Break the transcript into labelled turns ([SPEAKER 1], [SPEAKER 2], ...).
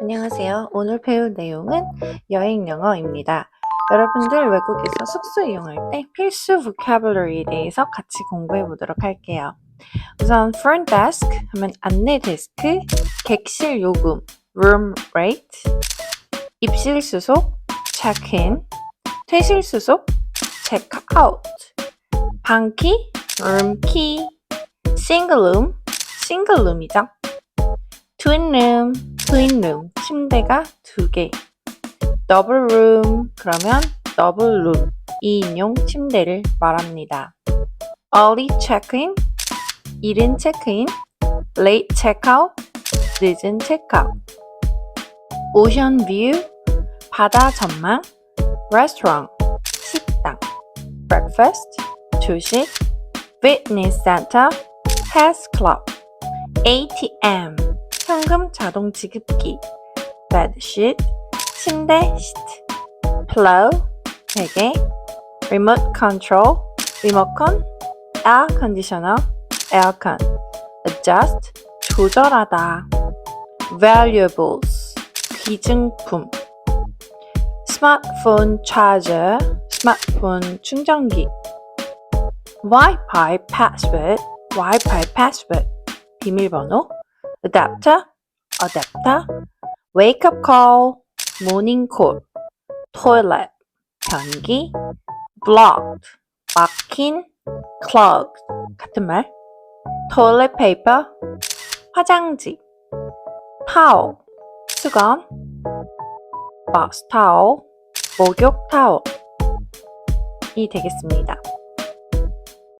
[SPEAKER 1] 안녕하세요. 오늘 배울 내용은 여행 영어입니다. 여러분들 외국에서 숙소 이용할 때 필수 vocabulary에 대해서 같이 공부해 보도록 할게요. 우선 front desk 하면 안내 데스크, 객실 요금 room rate, 입실 수속 check in, 퇴실 수속 check out, 방키 room key, single room single room이죠. twin room, room, 침대가 두 개. double room, 그러면 room, 2인용 침대를 말합니다. early check-in, 이른 체크인, late check-out, 늦은 check-out. ocean view, 바다 전망, restaurant, 식당, breakfast, 조식, fitness center, health club, ATM, 현금 자동 지급기, bedsheet, 침대 시트, pillow, 베개, remote control, 리모컨, air conditioner, aircon, adjust, 조절하다, valuables, 귀증품, 스마트폰 charger, 스마트폰 충전기, Wi-Fi password, Wi-Fi password, 비밀번호, adapter, adapter, wake up call, morning call, toilet, 변기, blocked, 막힌, clogged 같은 말, toilet paper, 화장지, towel, 수건, bath towel, 목욕 타올이 되겠습니다.